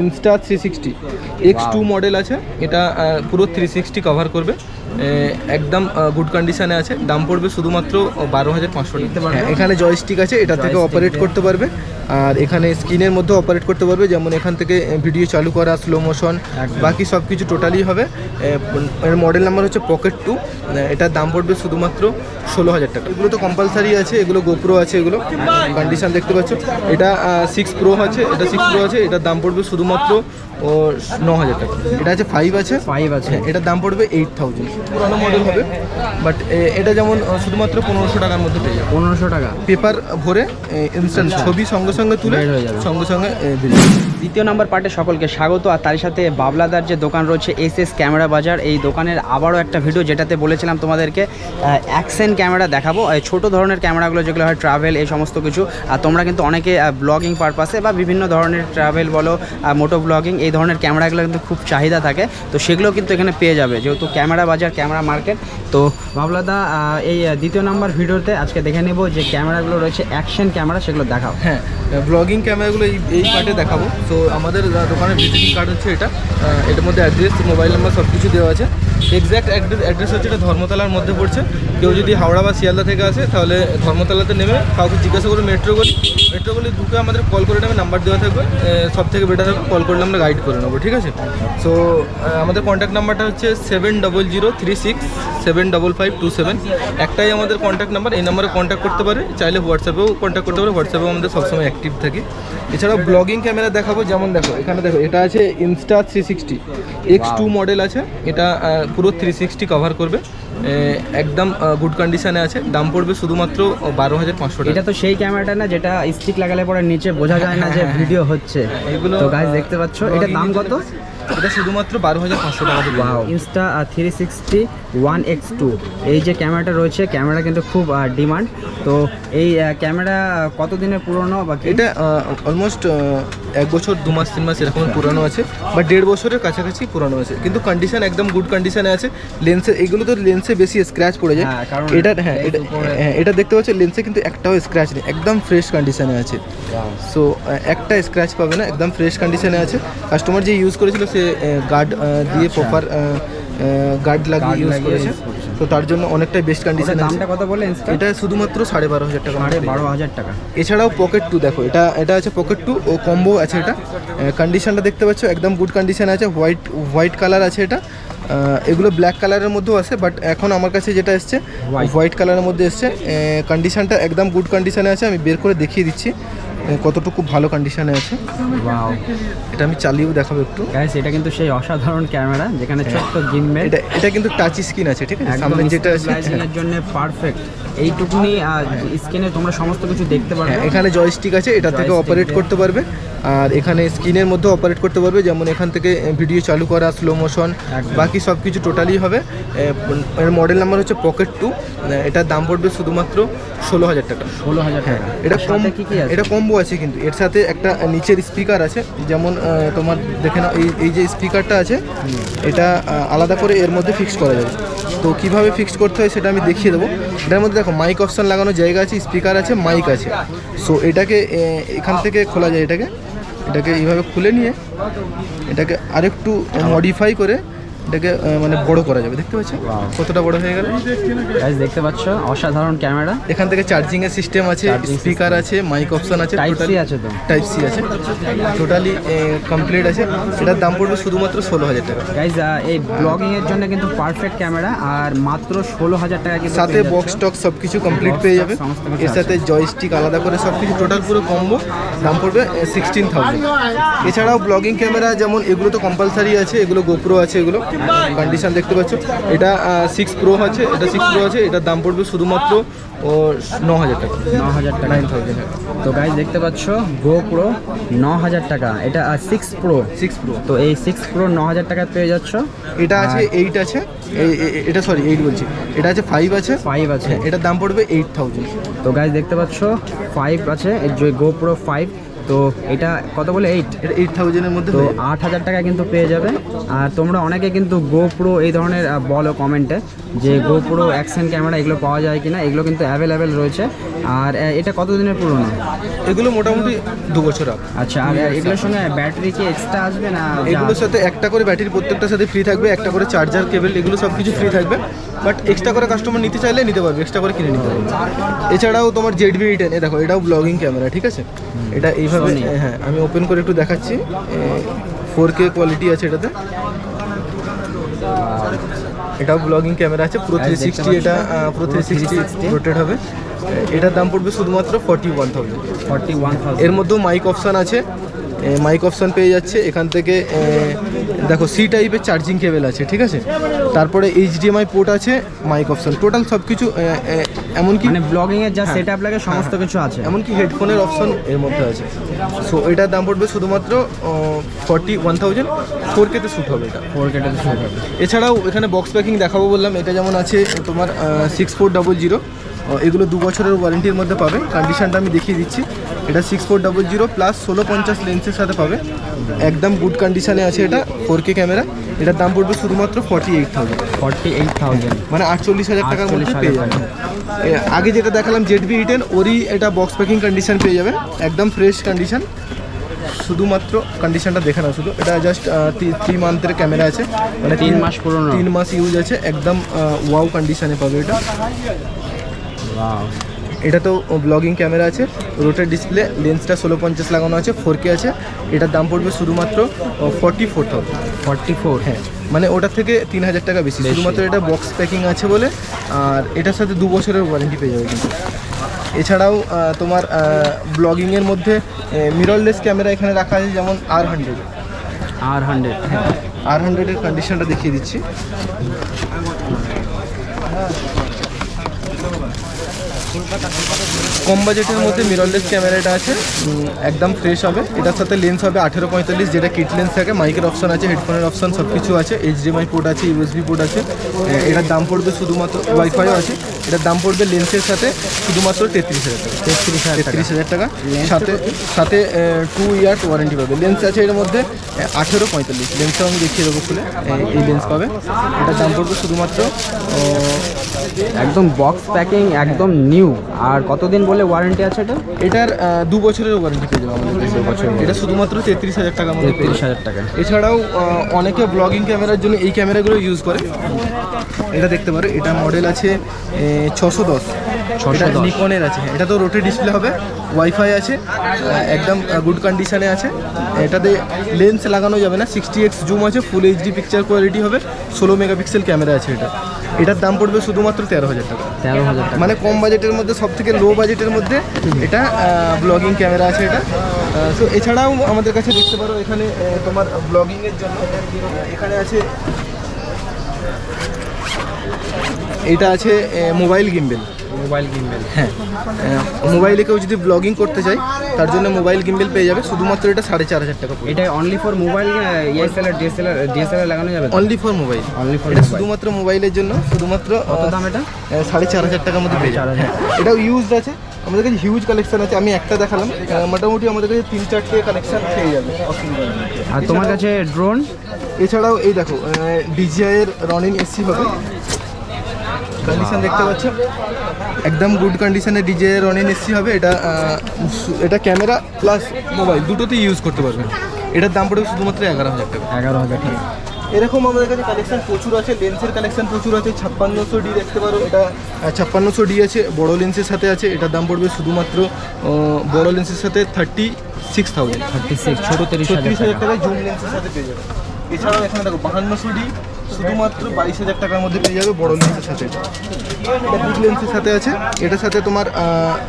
Insta three sixty X two model আছে এটা পুরো থ্রি সিক্সটি কভার করবে। একদম গুড কন্ডিশনে আছে। দাম পড়বে শুধুমাত্র বারো হাজার পাঁচশো হ্যাঁ, এখানে জয়স্টিক আছে এটা থেকে অপারেট করতে পারবে। আর এখানে স্ক্রিনের মধ্যে অপারেট করতে পারবে যেমন এখান থেকে ভিডিও চালু করা স্লো মোশন বাকি সব কিছু টোটালি হবে এর মডেল নাম্বার হচ্ছে পকেট টু এটার দাম পড়বে শুধুমাত্র ষোলো হাজার টাকা। এগুলো তো কম্পালসারি আছে এগুলো গোপ্রো আছে এগুলো কন্ডিশন দেখতে পাচ্ছ। এটা সিক্স প্রো আছে এটা সিক্স প্রো আছে এটার দাম পড়বে শুধুমাত্র ও ন হাজার টাকা এটা আছে ফাইভ আছে ফাইভ আছে হ্যাঁ এটার দাম পড়বে এইট থাউজেন্ড পুরানো মডেল হবে বাট এটা যেমন শুধুমাত্র পনেরোশো টাকার মধ্যে পেয়ে যাবে পনেরোশো টাকা পেপার ভরে ইনস্ট্যান্ট আচ্ছা। ছবি সঙ্গে সঙ্গে তুলে। সঙ্গে সঙ্গে যাবে। দ্বিতীয় নাম্বার পার্টে সকলকে স্বাগত, আর তার সাথে বাবলাদার যে দোকান রয়েছে এস এস ক্যামেরা বাজার, এই দোকানের আবারও একটা ভিডিও যেটাতে বলেছিলাম তোমাদেরকে অ্যাকশন ক্যামেরা দেখাবো ছোট ধরনের ক্যামেরাগুলো যেগুলো হয় ট্রাভেল এই সমস্ত কিছু, আর তোমরা কিন্তু অনেকে ব্লগিং পারপাসে বা বিভিন্ন ধরনের ট্রাভেল বলো মোটো ব্লগিং এই ধরনের ক্যামেরাগুলো কিন্তু খুব চাহিদা থাকে, তো সেগুলো কিন্তু এখানে পেয়ে যাবে, যেহেতু ক্যামেরা বাজার, ক্যামেরা মার্কেট, তো বাবলাদা এই দ্বিতীয় নাম্বার ভিডিওতে আজকে দেখে নেব যে ক্যামেরাগুলো রয়েছে, অ্যাকশন ক্যামেরা, সেগুলো দেখাও। হ্যাঁ ব্লগিং ক্যামেরাগুলো এই এই পার্টে দেখাবো তো আমাদের দোকানের ভিজিটিং কার্ড হচ্ছে এটা। এটার মধ্যে অ্যাড্রেস মোবাইল নাম্বার সব কিছু দেওয়া আছে। এক্স্যাক্ট অ্যাড্রেস অ্যাড্রেস হচ্ছে এটা ধর্মতলার মধ্যে পড়ছে। কেউ যদি হাওড়া বা শিয়ালদা থেকে আসে, তাহলে ধর্মতলাতে নেমে কাউকে জিজ্ঞাসা করে মেট্রো গলি মেট্রো গলি ঢুকে আমাদের কল করে নেবে নাম্বার দেওয়া থাকবে। সব থেকে বেটার হবে কল করলে আমরা গাইড করে নেব, ঠিক আছে? সো আমাদের কন্ট্যাক্ট নাম্বারটা হচ্ছে seven double zero three six seven double five two seven একটাই আমাদের কন্ট্যাক্ট নাম্বার এই নাম্বারে কন্ট্যাক্ট করতে পারে। চাইলে হোয়াটসঅ্যাপেও কন্ট্যাক্ট করতে পারে হোয়াটসঅ্যাপেও আমাদের সবসময় অ্যাক্টিভ থাকি। এছাড়াও ব্লগিং ক্যামেরা দেখাবো, যেমন দেখো, এখানে দেখো, এটা আছে Insta three sixty X two model আছে, এটা পুরো থ্রি সিক্সটি কভার করবে। একদম গুড কন্ডিশনে আছে। দাম পড়বে শুধুমাত্র বারো হাজার পাঁচশো টাকা। এটা তো সেই ক্যামেরাটা না যেটা স্টিক লাগালে পরে নিচে বোঝা যায় না যে ভিডিও হচ্ছে। এগুলো- তো গাইস দেখতে পাচ্ছ এটার দাম কত? এটা শুধুমাত্র বারো হাজার পাঁচশো টাকা wow Insta three sixty one X two এই যে ক্যামেরাটা রয়েছে ক্যামেরা কিন্তু খুব ডিমান্ড তো এই ক্যামেরা কতদিনের পুরনো বা এটা অলমোস্ট এক বছর দু মাস তিন মাস এরকম পুরানো আছে বা দেড় বছরের কাছাকাছি পুরানো আছে। কিন্তু কন্ডিশন একদম গুড কন্ডিশনে আছে। লেন্সে এগুলো তো লেন্সে বেশি স্ক্র্যাচ পড়ে যায়। হ্যাঁ, এটা হ্যাঁ এটা হ্যাঁ এটা দেখতে পাচ্ছ লেন্সে কিন্তু একটাও স্ক্র্যাচ নেই। একদম ফ্রেশ কন্ডিশনে আছে। সো একটা স্ক্র্যাচ পাবে না একদম ফ্রেশ কন্ডিশনে আছে। কাস্টমার যে ইউজ করেছিল সে গার্ড দিয়ে আচ্ছা। প্রপার গার্ড লাগিয়ে ইউজ করেছে। তো তার জন্য অনেকটাই বেস্ট কন্ডিশন দামটা কত বলে ইনস্টা এটা শুধুমাত্র সাড়ে বারো হাজার টাকা সাড়ে বারো হাজার টাকা। এছাড়াও পকেট টু দেখো এটা এটা আছে পকেট টু ও কম্বো আছে এটা। কন্ডিশনটা দেখতে পাচ্ছ একদম গুড কন্ডিশন আছে। হোয়াইট হোয়াইট কালার আছে এটা। এগুলো ব্ল্যাক কালারের মধ্যেও আছে বাট এখন আমার কাছে যেটা এসছে হোয়াইট কালারের মধ্যে এসছে। কন্ডিশনটা একদম গুড কন্ডিশনে আছে আমি বের করে দেখিয়ে দিচ্ছি। কতটুকু ভালো কন্ডিশনে আছে? এটা আমি চালিয়েও দেখাবো একটু। গাইস এটা কিন্তু সেই অসাধারণ ক্যামেরা যেখানে ছোট্ট গিম্বে এটা এটা কিন্তু টাচ স্ক্রিন আছে ঠিক আছে? সামনে যেটা আছে স্টেবিলাইজিংয়ের জন্য পারফেক্ট এইটুকুনি স্ক্রিনে তোমরা সমস্ত কিছু দেখতে পারবে। হ্যাঁ এখানে জয়স্টিক আছে এটা থেকে অপারেট করতে পারবে। আর এখানে স্ক্রিনের মধ্যে অপারেট করতে পারবে যেমন এখান থেকে ভিডিও চালু করা স্লো মোশন বাকি সব কিছু টোটালি হবে এর মডেল নাম্বার হচ্ছে পকেট টু এটার দাম পড়বে শুধুমাত্র ষোলো হাজার টাকা। ষোলো হাজার হ্যাঁ টাকা। এটা কম এটা কম্বো আছে কিন্তু। এর সাথে একটা নিচের স্পিকার আছে। যেমন তোমার দেখে নাও, এই এই যে স্পিকারটা আছে, এটা আলাদা করে এর মধ্যে ফিক্স করা যাবে। তো কীভাবে ফিক্স করতে হয় সেটা আমি দেখিয়ে দেবো। এটার মধ্যে দেখো মাইক অপশন লাগানোর জায়গা আছে স্পিকার আছে মাইক আছে। সো এটাকে এখান থেকে খোলা যায় এটাকে। এটাকে এইভাবে খুলে নিয়ে, এটাকে আরেকটু মডিফাই করে এটাকে মানে বড় করা যাবে। দেখতে পাচ্ছ কতটা বড় হয়ে গেল। গাইস দেখতে পাচ্ছ অসাধারণ ক্যামেরা। এখান থেকে চার্জিং এর সিস্টেম আছে স্পিকার আছে মাইক অপশন আছে টাইপ সি আছে তো। টাইপ সি আছে। টোটালি কমপ্লিট আছে। এটার দাম পড়বে শুধুমাত্র ষোলো হাজার টাকা। গাইজ এই ব্লগিং এর জন্য কিন্তু পারফেক্ট ক্যামেরা আর মাত্র ষোলো হাজার টাকা কিন্তু সাথে বক্স। টক সব কিছু কমপ্লিট পেয়ে যাবে। এর। সাথে জয়স্টিক আলাদা করে সব কিছু টোটাল পুরো কম্বো দাম পড়বে সিক্সটিন থাউজেন্ড এছাড়াও ব্লগিং ক্যামেরা যেমন এগুলো তো কম্পালসারি আছে এগুলো গোপ্রো আছে এগুলো। কন্ডিশন দেখতে পাচ্ছ। এটা সিক্স প্রো আছে এটা সিক্স প্রো আছে এটার দাম পড়বে শুধুমাত্র ও ন হাজার টাকা। ন হাজার টাকা। নাইন থাউজেন্ড তো গাইজ দেখতে পাচ্ছ গো প্রো ন হাজার টাকা। এটা সিক্স প্রো সিক্স প্রো তো এই সিক্স প্রো ন হাজার টাকায় পেয়ে যাচ্ছ। এটা আছে এইট আছে এটা সরি এইট বলছি। এটা আছে ফাইভ আছে ফাইভ আছে। হ্যাঁ, এটার দাম পড়বে এইট থাউজেন্ড তো গাইজ দেখতে পাচ্ছ ফাইভ আছে যে গো প্রো ফাইভ তো এটা কত বলে? এইট এইট থাউজেন্ডের মধ্যে তো আট হাজার টাকা কিন্তু পেয়ে যাবে। আর তোমরা অনেকে কিন্তু গোপ্রো এই ধরনের বলো কমেন্টে যে গোপ্রো অ্যাকশন ক্যামেরা এগুলো পাওয়া যায় কিনা এগুলো কিন্তু অ্যাভেলেবেল রয়েছে। আর এটা কত দিনের পুরনো? এগুলো মোটামুটি দু বছর আচ্ছা আর এগুলোর সঙ্গে ব্যাটারি কি এক্সট্রা আসবে না এগুলোর সাথে একটা করে ব্যাটারি প্রত্যেকটার সাথে ফ্রি থাকবে একটা করে চার্জার কেবল এগুলো সব কিছু ফ্রি থাকবে। বাট এক্সট্রা করে কাস্টমার নিতে চাইলে নিতে পারবে এক্সট্রা করে কিনে নিতে পারবে। এছাড়াও তোমার জেড ভি টেন এ দেখো এটাও ব্লগিং ক্যামেরা ঠিক আছে? এটা এইভাবে। হ্যাঁ আমি ওপেন করে একটু দেখাচ্ছি। ফোর কে কোয়ালিটি আছে এটাতে। এটাও ব্লগিং ক্যামেরা আছে পুরো থ্রি সিক্সটি এটা পুরো থ্রি সিক্সটি 360 রোটেট হবে। এটার দাম পড়বে শুধুমাত্র ফর্টি ওয়ান থাউজেন্ড ফর্টি ওয়ানের মধ্যেও মাইক অপশান আছে। মাইক অপশান পেয়ে যাচ্ছে। এখান থেকে দেখো সি টাইপের চার্জিং কেবেল আছে ঠিক আছে? তারপরে এইচডিএমআই পোর্ট আছে মাইক অপশান টোটাল সব কিছু এমনকি মানে ব্লগিং এর যা হ্যাঁ। সেট আপ লাগে সমস্ত কিছু আছে। এমনকি হেডফোনের অপশন এর মধ্যে আছে। সো এটার দাম পড়বে শুধুমাত্র ফর্টি ওয়ান থাউজেন্ড ফোর কেতে শ্যুট হবে এটা। ফোর কেটাতে শুরু হবে। এছাড়াও এখানে বক্স প্যাকিং দেখাবো বললাম। এটা যেমন আছে তোমার সিক্স ফোর ডাবল জিরো এগুলো দু বছরের ওয়ারেন্টির মধ্যে পাবে। কন্ডিশনটা আমি দেখিয়ে দিচ্ছি। এটা six four double zero plus ষোলো পঞ্চাশ লেন্সের সাথে পাবে। একদম গুড কন্ডিশনে আছে এটা ফোর কে ক্যামেরা এটার দাম পড়বে শুধুমাত্র forty eight thousand forty eight thousand মানে আটচল্লিশ হাজার টাকার মধ্যে 48,000 পেয়ে যাবে আগে যেটা দেখালাম জেড বি টেন ওরই এটা বক্স প্যাকিং কন্ডিশন পেয়ে যাবে একদম ফ্রেশ কন্ডিশন শুধুমাত্র কন্ডিশনটা দেখে না শুধু। এটা জাস্ট থ্রি মান্থের ক্যামেরা আছে। মানে তিন মাস পুরনো। তিন মাস ইউজ আছে। একদম ওয়াও কন্ডিশনে পাবে এটা। এটা তো ব্লগিং ক্যামেরা আছে রোটের ডিসপ্লে লেন্সটা ষোলো পঞ্চাশ লাগানো আছে ফোর কে আছে। এটার দাম পড়বে শুধুমাত্র forty four thousand forty four হ্যাঁ মানে ওটার থেকে তিন হাজার টাকা বেশি। শুধুমাত্র এটা বক্স প্যাকিং আছে বলে আর এটার সাথে দু বছরের ওয়ারেন্টি পেয়ে যাবে কিন্তু। এছাড়াও তোমার ব্লগিংয়ের মধ্যে মিররলেস ক্যামেরা এখানে রাখা আছে যেমন আর হান্ড্রেড আর হান্ড্রেড হ্যাঁ। আর হান্ড্রেডের কন্ডিশনটা দেখিয়ে দিচ্ছি। কম বাজেটের মধ্যে মিররলেস ক্যামেরাটা আছে একদম ফ্রেশ হবে। এটার সাথে লেন্স হবে আঠেরো পঁয়তাল্লিশ যেটা কিট লেন্স থাকে মাইকের অপশন আছে হেডফোনের অপশন সব কিছু আছে এইচডিএমআই পোর্ট আছে ইউএসবি পোর্ট আছে। এটার দাম পড়বে শুধুমাত্র ওয়াইফাইও আছে। এটার দাম পড়বে লেন্সের সাথে শুধুমাত্র তেত্রিশ হাজার টাকা। তেত্রিশ হাজার তেত্রিশ হাজার টাকা সাথে সাথে টু ইয়ার্স ওয়ারেন্টি পাবে। লেন্স আছে এর মধ্যে আঠেরো পঁয়তাল্লিশ। লেন্সটাও আমি দেখিয়ে দেবো খুলে। এই- এই লেন্স পাবে। এটার দাম পড়বে শুধুমাত্র একদম বক্স প্যাকিং একদম নিউ আর কতদিন বলে ওয়ারেন্টি আছে এটা? এটার দু বছরের ওয়ারেন্টি পেয়ে যাবে আমাদের কাছে। এটা শুধুমাত্র তেত্রিশ হাজার টাকার মধ্যে তেত্রিশ হাজার টাকা এছাড়াও অনেকে ব্লগিং ক্যামেরার জন্য এই ক্যামেরাগুলো ইউজ করে। এটা দেখতে পারো এটা মডেল আছে ছশো দশ। 610 নিকনের আছে হ্যাঁ, এটা তো রোটে ডিসপ্লে হবে। ওয়াইফাই আছে একদম গুড কন্ডিশনে আছে। এটাতে লেন্স লাগানো যাবে না সিক্সটি এক্স জুম আছে ফুল এইচডি পিকচার কোয়ালিটি হবে ষোলো মেগাপিক্সেল ক্যামেরা আছে এটা। এটার দাম পড়বে শুধুমাত্র তেরো হাজার টাকা। তেরো হাজার টাকা। মানে কম বাজেটের মধ্যে সব থেকে লো বাজেটের মধ্যে এটা ব্লগিং ক্যামেরা আছে এটা। সো এছাড়াও আমাদের কাছে দেখতে পারো এখানে তোমার ব্লগিংয়ের জন্য এখানে আছে এটা আছে মোবাইল গিম্বেল মোবাইল কিনবেন। হ্যাঁ মোবাইলে কেউ যদি ব্লগিং করতে চায় তার জন্য মোবাইল গিম্বেল পেয়ে যাবে। শুধুমাত্র এটা সাড়ে চার হাজার টাকা এটা only for mobile ESLR DSLR DSLR লাগানো যাবে only for mobile only for এটা শুধুমাত্র মোবাইলের জন্য শুধুমাত্র কত দাম এটা? সাড়ে চার হাজার টাকার মধ্যে পেয়ে যাবে। হ্যাঁ, এটাও ইউজড আছে। আমাদের কাছে হিউজ কালেকশন আছে আমি একটা দেখালাম। মোটামুটি আমাদের কাছে তিন চারটে কালেকশন পেয়ে যাবে। অসুবিধা আর তোমার কাছে ড্রোন এছাড়াও এই দেখো ডিজিআই এর রনিং এসি হবে। কন্ডিশন দেখতে পাচ্ছ একদম গুড কন্ডিশনে এর রনিং এসি হবে। এটা এটা ক্যামেরা প্লাস মোবাইল দুটোতেই ইউজ করতে পারবেন। এটার দাম পড়বে শুধুমাত্র এগারো হাজার টাকা। এগারো হাজার টাকা। এরকম আমাদের কাছে কালেকশন প্রচুর আছে লেন্সের কালেকশন প্রচুর আছে ছাপ্পান্নশো ডি দেখতে পারো। এটা ছাপ্পান্নশো ডি আছে বড় লেন্সের সাথে আছে। এটার দাম পড়বে শুধুমাত্র বড় লেন্সের সাথে thirty six thousand thirty six ছোটো তিরিশ হাজার টাকা। টাকায় জুম লেন্সের সাথে পেয়ে যাবে এছাড়াও এখানে দেখো বাহান্নশো ডি শুধুমাত্র বাইশ হাজার টাকার মধ্যে পেয়ে যাবে বড় লেন্সের সাথে। এটা বিগ লেন্সের সাথে আছে। এটার সাথে তোমার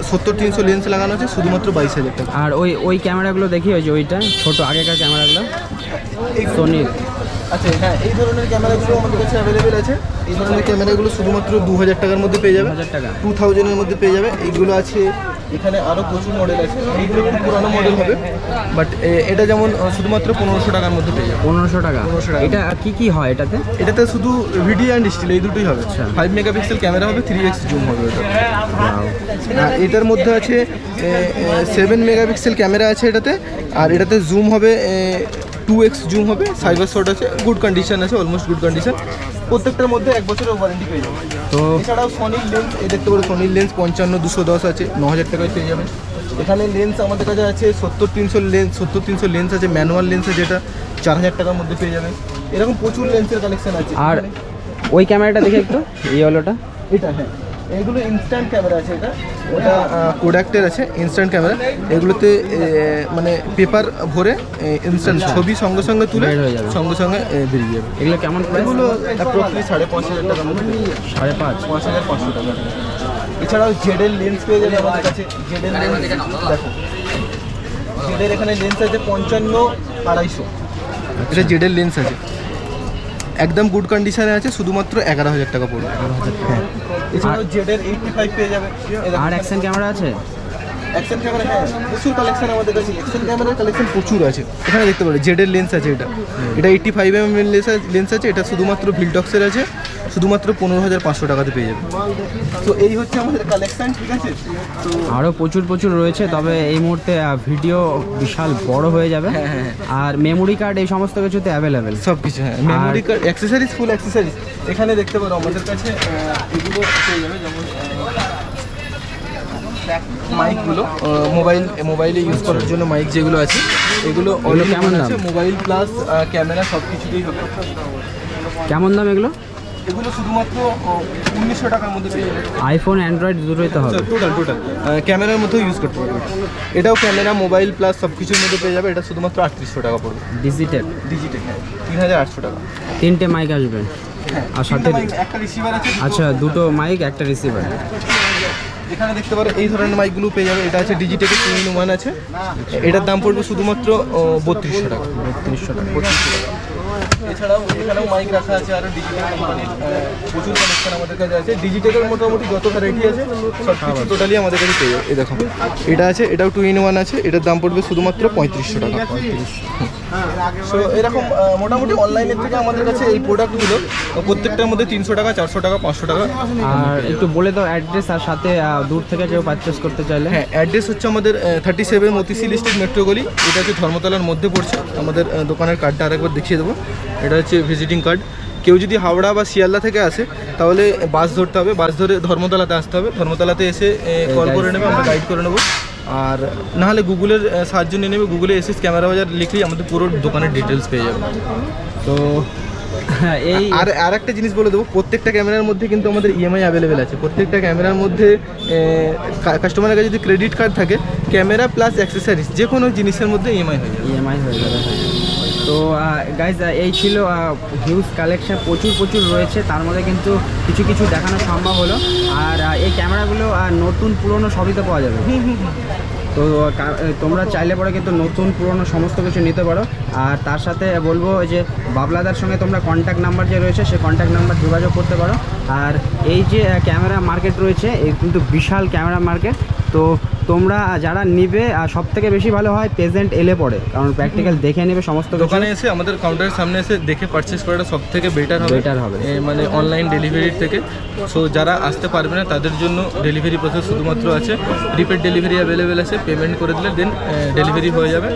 সত্তর তিনশো লেন্স লাগানো আছে শুধুমাত্র বাইশ হাজার টাকা। আর ওই ওই ক্যামেরাগুলো দেখি ওই যে ওইটা ছোটো আগেকার ক্যামেরাগুলো সোনির আচ্ছা হ্যাঁ এই ধরনের ক্যামেরাগুলো আমাদের কাছে অ্যাভেলেবেল আছে। এই ধরনের ক্যামেরাগুলো শুধুমাত্র দু হাজার টাকার মধ্যে পেয়ে যাবে। হাজার টাকা। টু থাউজেন্ডের মধ্যে পেয়ে যাবে। এইগুলো আছে এখানে আরও প্রচুর মডেল আছে। এইগুলো একটু পুরানো মডেল হবে। বাট এটা যেমন শুধুমাত্র পনেরোশো টাকার মধ্যে পেয়ে যাবে। পনেরোশো টাকা। 1500 টাকা। এটা কি কি হয় এটাতে? এটাতে শুধু ভিডিও অ্যান্ড স্টিল এই দুটোই হবে। আচ্ছা। ফাইভ মেগাপিক্সেল ক্যামেরা হবে থ্রি এক্স জুম হবে এটা এটার মধ্যে আছে সেভেন মেগাপিক্সেল ক্যামেরা আছে এটাতে। আর এটাতে জুম হবে টু এক্স জুম হবে সাইবার শট আছে গুড কন্ডিশন আছে অলমোস্ট গুড কন্ডিশন প্রত্যেকটার মধ্যে এক বছরের ওয়ারেন্টি পেয়ে যাবে তো এছাড়াও সনির লেন্স এই দেখতে পারো সনির লেন্স পঞ্চান্ন দুশো দশ আছে ন হাজার টাকায় পেয়ে যাবেন। এখানে লেন্স আমাদের কাছে আছে সত্তর তিনশো লেন্স সত্তর তিনশো লেন্স আছে ম্যানুয়াল লেন্স আছে যেটা চার হাজার টাকার মধ্যে পেয়ে যাবেন। এরকম প্রচুর লেন্সের কালেকশন আছে। আর ওই ক্যামেরাটা দেখে একটু এই হলোটা। এটা হ্যাঁ। এগুলো ইনস্ট্যান্ট ক্যামেরা আছে এটা। ওটা প্রোডাক্টের আছে ইনস্ট্যান্ট ক্যামেরা এগুলোতে মানে পেপার ভরে ইনস্ট্যান্ট ছবি সঙ্গে সঙ্গে তুলে যাবে। সঙ্গে সঙ্গে বেরিয়ে যাবে। এগুলো কেমন এগুলো অ্যাপ্রক্সলি সাড়ে পাঁচ হাজার যাবে। সাড়ে পাঁচ? পাঁচ হাজার পাঁচশো টাকা। এছাড়াও জেডের লেন্স পেয়ে যাবে আমাদের কাছে। জেডের লেন্স দেখো। জেডের এখানে লেন্স আছে পঞ্চান্ন আড়াইশো। এটা জেডের লেন্স আছে। একদম গুড কন্ডিশনে আছে শুধুমাত্র এগারো হাজার টাকা পড়বে। এগারো হাজার টাকা এছাড়াও জেডের এইটটি ফাইভ পেয়ে যাবে। আর অ্যাকশন ক্যামেরা আছে? অ্যাকশন ক্যামেরা হ্যাঁ প্রচুর কালেকশন আমাদের কাছে। অ্যাকশন ক্যামেরার কালেকশন প্রচুর আছে। এখানে দেখতে পারো জেডের লেন্স আছে এটা। এটা eighty five M M lens আছে এটা শুধুমাত্র ভিলটক্সের আছে শুধুমাত্র পনেরো হাজার পাঁচশো টাকাতে পেয়ে যাবে। তো এই হচ্ছে আমাদের কালেকশন ঠিক আছে? তো আরও প্রচুর প্রচুর রয়েছে তবে এই মুহূর্তে ভিডিও বিশাল বড় হয়ে যাবে। হ্যাঁ, হ্যাঁ, আর মেমোরি কার্ড এই সমস্ত কিছুতে অ্যাভেলেবেল সব কিছু হ্যাঁ। Memory card accessories full accessories এখানে দেখতে পারো আমাদের কাছে এগুলো পেয়ে যাবে যেমন মাইকগুলো মোবাইল মোবাইলে ইউজ করার জন্য মাইক যেগুলো আছে এগুলো কেমন দাম? আছে মোবাইল প্লাস ক্যামেরা সব কিছুতেই হবে। কেমন দাম এগুলো? এগুলো শুধুমাত্র উনিশশো টাকার মধ্যে পেয়ে যাবে। আইফোন অ্যান্ড্রয়েড দুটোই তো হবে। টোটাল টোটাল ক্যামেরার মধ্যেও ইউজ করতে পারবে। এটাও ক্যামেরা মোবাইল প্লাস সব কিছুর মধ্যে পেয়ে যাবে। এটা শুধুমাত্র আটত্রিশশো টাকা পড়বে। ডিজিটেল ডিজিটেল হ্যাঁ। তিন হাজার আটশো টাকা। তিনটে মাইক আসবে। আর সাথে তিনটে একটা রিসিভার আছে আচ্ছা দুটো মাইক একটা রিসিভার এখানে দেখতে পারো, এই ধরনের মাইকগুলো পেয়ে যাবে। এটা আছে ডিজিটেকে টু ইন ওয়ান আছে। এটার দাম পড়বে শুধুমাত্র বত্রিশশো টাকা বত্রিশশো টাকা। বত্রিশশো টাকা। এছাড়াও এখানেও মাইক রাখা আছে আরও ডিজিটাল কোম্পানির প্রচুর আমাদের কাছে আছে। ডিজিটালের মোটামুটি যত ভ্যারাইটি আছে সব কিছু টোটালি আমাদের কাছে পেয়ে এই দেখো এটা আছে এটাও টু ইন ওয়ান আছে এটার দাম পড়বে শুধুমাত্র পঁয়ত্রিশশো টাকা। সো এরকম মোটামুটি অনলাইনের থেকে আমাদের কাছে এই প্রোডাক্টগুলো প্রত্যেকটার মধ্যে তিনশো টাকা চারশো টাকা পাঁচশো টাকা। আর একটু বলে দাও অ্যাড্রেস আর সাথে দূর থেকে কেউ পারচেস করতে চাইলে। হ্যাঁ অ্যাড্রেস হচ্ছে আমাদের thirty seven Motisil street metro গলি। এটা হচ্ছে ধর্মতলার মধ্যে পড়ছে। আমাদের দোকানের কার্ডটা আরেকবার দেখিয়ে দেবো। এটা হচ্ছে ভিজিটিং কার্ড কেউ যদি হাওড়া বা শিয়ালদা থেকে আসে তাহলে বাস ধরতে হবে। বাস ধরে ধর্মতলাতে আসতে হবে। ধর্মতলাতে এসে কল করে নেবে আমরা গাইড করে নেব। আর নাহলে গুগলের সাহায্য নিয়ে নেবে। গুগলে এসএস ক্যামেরা বাজার লিখলেই আমাদের পুরো দোকানের ডিটেলস পেয়ে যাবে। তো হ্যাঁ এই আর আর একটা জিনিস বলে দেবো প্রত্যেকটা ক্যামেরার মধ্যে কিন্তু আমাদের ইএমআই অ্যাভেলেবেল আছে। প্রত্যেকটা ক্যামেরার মধ্যে কাস্টমারের কাছে যদি ক্রেডিট কার্ড থাকে ক্যামেরা প্লাস অ্যাক্সেসারিজ যে কোনো জিনিসের মধ্যে ইএমআই হয়ে যাবে। ইএমআই হয়ে যাবে তো গাইজ এই ছিল হিউজ কালেকশন প্রচুর প্রচুর রয়েছে। তার মধ্যে কিন্তু কিছু কিছু দেখানো সম্ভব হলো। আর এই ক্যামেরাগুলো নতুন, পুরনো সবই তো পাওয়া যাবে। তো তোমরা চাইলে পরে কিন্তু নতুন পুরনো সমস্ত কিছু নিতে পারো। আর তার সাথে বলব যে বাবলাদার সঙ্গে তোমরা কন্ট্যাক্ট নাম্বার যে রয়েছে সেই কন্ট্যাক্ট নাম্বার যোগাযোগ করতে পারো। আর এই যে ক্যামেরা মার্কেট রয়েছে এই কিন্তু বিশাল ক্যামেরা মার্কেট তো তোমরা যারা নিবে সব থেকে বেশি ভালো হয় প্রেজেন্ট এলে পড়ে কারণ প্র্যাকটিক্যাল দেখে নেবে সমস্ত দোকানে এসে আমাদের কাউন্টারের সামনে এসে দেখে পারচেস করাটা সব থেকে বেটার হবে। Better হবে। মানে অনলাইন ডেলিভারির থেকে। সো যারা আসতে পারবে না তাদের জন্য ডেলিভারি প্রসেস শুধুমাত্র আছে। রিপেড ডেলিভারি অ্যাভেলেবেল আছে। পেমেন্ট করে দিলে দেন ডেলিভারি হয়ে যাবে।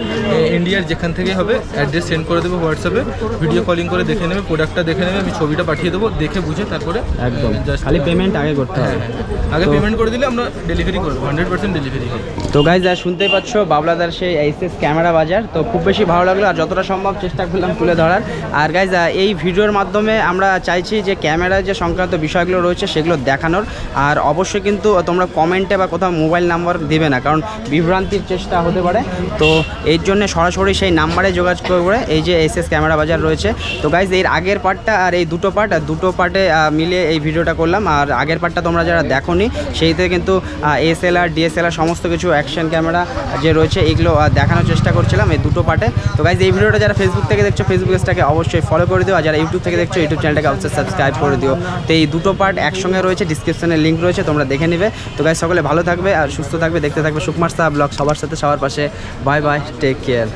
ইন্ডিয়ার যেখান থেকেই হবে অ্যাড্রেস সেন্ড করে দেবো হোয়াটসঅ্যাপে ভিডিও কলিং করে দেখে নেবে প্রোডাক্টটা দেখে নেবে আমি ছবিটা পাঠিয়ে দেবো দেখে বুঝে তারপরে একদম। খালি পেমেন্ট আগে করতে হ্যাঁ হবে। হ্যাঁ। আগে পেমেন্ট করে দিলে আমরা ডেলিভারি করব হান্ড্রেড পার্সেন্ট ডেলিভারি তো গাইজ যা শুনতেই পাচ্ছ বাবলাদার সেই এইচএস ক্যামেরা বাজার। তো খুব বেশি ভালো লাগল আর যতটা সম্ভব চেষ্টা করলাম তুলে ধরার। আর গাইজ এই ভিডিওর মাধ্যমে আমরা চাইছি যে ক্যামেরার যে সংক্রান্ত বিষয়গুলো রয়েছে সেগুলো দেখানোর। আর অবশ্যই কিন্তু তোমরা কমেন্টে বা কোথাও মোবাইল নাম্বার দেবে না কারণ বিভ্রান্তির চেষ্টা হতে পারে। তো এর জন্য সরাসরি সেই নাম্বারে যোগাযোগ করে এই যে এস এস ক্যামেরা বাজার রয়েছে। তো গাইজ এর আগের পার্টটা আর এই দুটো পার্ট দুটো পার্টে মিলিয়ে এই ভিডিওটা করলাম। আর আগের পার্টটা তোমরা যারা দেখো দেখোনি, সেইতে কিন্তু এস এল আর ডিএসএলআর সমস্ত কিছু অ্যাকশন ক্যামেরা যে রয়েছে, এগুলো দেখানোর চেষ্টা করছিলাম এই দুটো পার্টে। তো গাইজ এই ভিডিওটা যারা ফেসবুক থেকে দেখছ ফেসবুক পেজটাকে অবশ্যই ফলো করে দিও। আর যারা ইউটিউব থেকে দেখছ ইউটিউব চ্যানেলটাকে অবশ্যই সাবস্ক্রাইব করে দিও। তো এই দুটো পার্ট একসঙ্গে রয়েছে ডিসক্রিপশনে লিঙ্ক রয়েছে, তোমরা দেখে নেবে। তো গাইজ সকলে ভালো থাকবে, আর সুস্থ থাকবে, দেখতে থাকবে সুকুমার সাহা ব্লগ সবার সাথে সবার পাশে। Bye bye take care